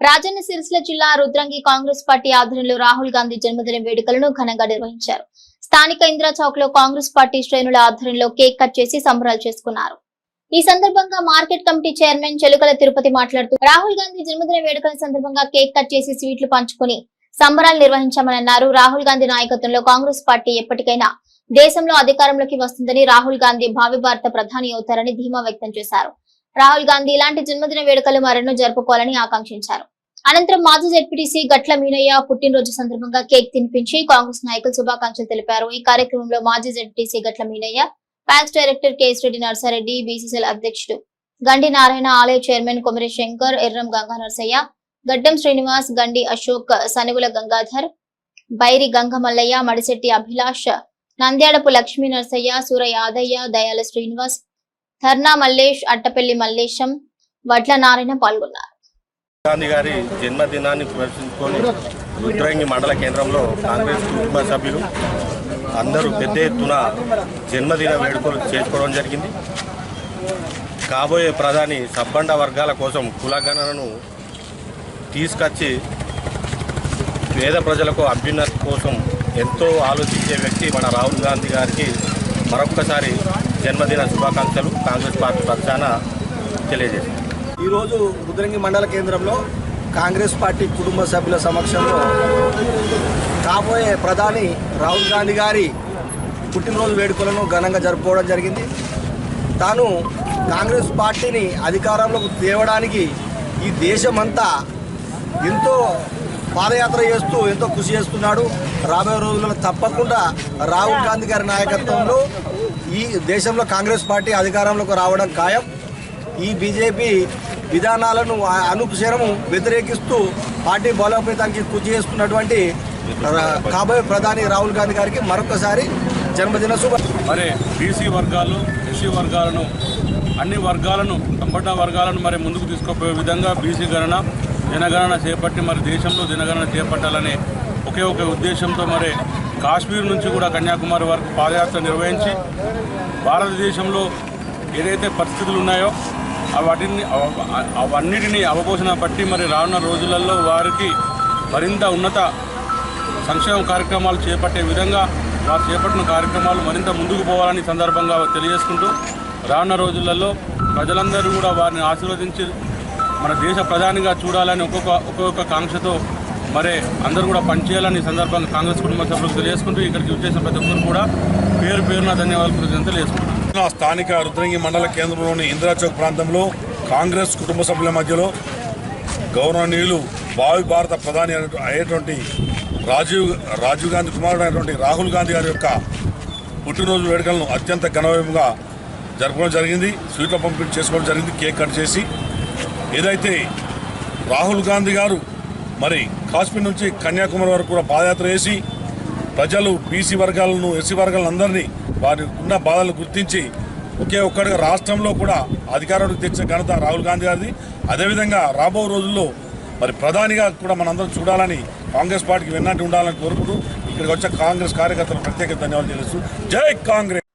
రాజన్న సిరిసిల్ల జిల్లా రుద్రంగి కాంగ్రెస్ పార్టీ ఆధ్వర్యంలో రాహుల్ గాంధీ జన్మదిన వేడుకలను ఘనంగా నిర్వహించారు. స్థానిక ఇందిరా చౌక్లో కాంగ్రెస్ పార్టీ శ్రేణుల ఆధ్వర్యంలో కేక్ కట్ చేసి సంబరాలు చేసుకున్నారు. ఈ సందర్భంగా market committee chairman Chelukala Tirupati మాట్లాడుతూ రాహుల్ గాంధీ జన్మదిన వేడుకల సందర్భంగా కేక్ కట్ చేసి స్వీట్లు పంచుకుని సంబరాలు నిర్వహించామని అన్నారు రాహుల్ గాంధీ నాయకత్వంలో కాంగ్రెస్ పార్టీ ఎప్పటికైనా దేశంలో అధికారంలోకి వస్తుందని రాహుల్ గాంధీ భావి భారత ప్రధాని అవుతారని ధీమా వ్యక్తం చేశారు. రాహుల్ గాంధీ ఇలాంటి జన్మదిన వేడుకలు మరెన్నో జరుపుకోవాలని ఆకాంక్షించారు. అనంతరం మాజీ జడ్పీటీసీ గట్ల మీనయ్య పుట్టినరోజు సందర్భంగా కేక్ తినిపించి కాంగ్రెస్ నాయకులు శుభాకాంక్షలు తెలిపారు. ఈ కార్యక్రమంలో మాజీ ZPTC Gatla Meenaiah PACS director KS Reddy Narsareddy BCCL అధ్యక్షుడు గండి నారాయణ ఆలయ చైర్మన్ కొమరి శంకర్ ఎర్రం గంగా నర్సయ్య గడ్డం శ్రీనివాస్ గండి అశోక్ సనుగుల గంగాధర్ బైరి గంగ మల్లయ్య మడిశెట్టి అభిలాష్ నంద్యాడపు లక్ష్మీ నర్సయ్య సూర యాదయ్య దయాల శ్రీనివాస్ ధర్నా మల్లేష్ అట్టపల్లి మల్లేశం వడ్ల నారాయణ పాల్గొన్నారు. గాంధీ గారి జన్మదినాన్ని ప్రదర్శించుకొని రుద్రంగి మండల కేంద్రంలో కాంగ్రెస్ కుటుంబ సభ్యులు అందరూ పెద్ద ఎత్తున జన్మదిన వేడుకలు చేసుకోవడం జరిగింది. కాబోయే ప్రధాని సబ్బండ వర్గాల కోసం కులగణనను తీసుకొచ్చి పేద ప్రజలకు అభ్యున్నతి కోసం ఎంతో ఆలోచించే వ్యక్తి మన రాహుల్ గాంధీ గారికి మరొక్కసారి జన్మదిన శుభాకాంక్షలు కాంగ్రెస్ పార్టీ పక్షాన తెలియజేశారు ఈరోజు రుద్రంగి మండల కేంద్రంలో కాంగ్రెస్ పార్టీ కుటుంబ సభ్యుల సమక్షంలో కాబోయే ప్రధాని రాహుల్ గాంధీ గారి పుట్టినరోజు వేడుకలను ఘనంగా జరుపుకోవడం జరిగింది. తాను కాంగ్రెస్ పార్టీని అధికారంలోకి తేవడానికి ఈ దేశమంతా ఎంతో పాదయాత్ర చేస్తూ ఎంతో కృషి చేస్తున్నాడు. రాబోయే రోజుల్లో తప్పకుండా రాహుల్ గాంధీ గారి నాయకత్వంలో ఈ దేశంలో కాంగ్రెస్ పార్టీ అధికారంలోకి రావడం ఖాయం. ఈ బీజేపీ విధానాలను ఆ- అనుక్షణము వ్యతిరేకిస్తూ పార్టీ బలోపేతానికి కృషి చేస్తున్నటువంటి కాబోయే ప్రధాని రాహుల్ గాంధీ గారికి మరొకసారి జన్మదిన శుభ మరి బీసీ వర్గాలు ఎస్సీ వర్గాలను అన్ని వర్గాలను సంపన్న వర్గాలను మరి ముందుకు తీసుకుపోయే విధంగా బీసీ గణన జనగణన చేపట్టి మరి దేశంలో జనగణన చేపట్టాలనే ఒకే ఒక ఉద్దేశంతో మరి కాశ్మీర్ నుంచి కూడా కన్యాకుమారి వరకు పాదయాత్ర నిర్వహించి భారతదేశంలో ఏదైతే పరిస్థితులు ఉన్నాయో వాటిని అవన్నిటినీ అవన్నిటిని పట్టి మరి రానున్న రోజులలో వారికి మరింత ఉన్నత సంక్షేమ కార్యక్రమాలు చేపట్టే విధంగా వారు చేపట్టిన కార్యక్రమాలు మరింత ముందుకు పోవాలని సందర్భంగా తెలియజేసుకుంటూ రానున్న రోజులలో ప్రజలందరూ కూడా వారిని ఆశీర్వదించి మన దేశ ప్రధానిగా చూడాలని ఒక్కొక్క ఒక్కొక్క కాంక్షతో మరి అందరూ కూడా పనిచేయాలని సందర్భంగా కాంగ్రెస్ కుటుంబ సభ్యులకు తెలియజేసుకుంటూ ఇక్కడికి వచ్చేసిన ప్రతి ఒక్కరు కూడా పేరు పేరున ధన్యవాదాలు కృతజ్ఞతలు తెలియజేసుకుంటున్నాను స్థానిక రుద్రంగి మండల కేంద్రంలోని ఇందిరాచౌక్ ప్రాంతంలో కాంగ్రెస్ కుటుంబ సభ్యుల మధ్యలో గౌరవనీయులు భావి భారత ప్రధాని అయ్యేటువంటి రాజీవ్ రాజీవ్ గాంధీ కుమారుడు అయినటువంటి రాహుల్ గాంధీ గారి యొక్క పుట్టినరోజు వేడుకలను అత్యంత ఘనవైపుగా జరపడం జరిగింది. స్వీట్ల పంపిణీ చేసుకోవడం జరిగింది. కేక్ కట్ చేసి ఏదైతే రాహుల్ గాంధీ గారు మరి కాశ్మీర్ నుంచి కన్యాకుమారి వరకు కూడా పాదయాత్ర చేసి ప్రజలు బీసీ వర్గాలను ఎస్సీ వర్గాలను అందరినీ వారి ఉన్న బాధలు గుర్తించి ఒకే ఒక్కడిగా రాష్ట్రంలో కూడా అధికారంలోకి తెచ్చే ఘనత రాహుల్ గాంధీ గారిది. అదేవిధంగా రాబో రోజుల్లో మరి ప్రధానిగా కూడా మనందరం చూడాలని కాంగ్రెస్ పార్టీకి వెన్నట్టు ఉండాలని కోరుకుంటూ ఇక్కడికి వచ్చే కాంగ్రెస్ కార్యకర్తలు ప్రత్యేక ధన్యవాదాలు తెలుస్తూ జై కాంగ్రెస్!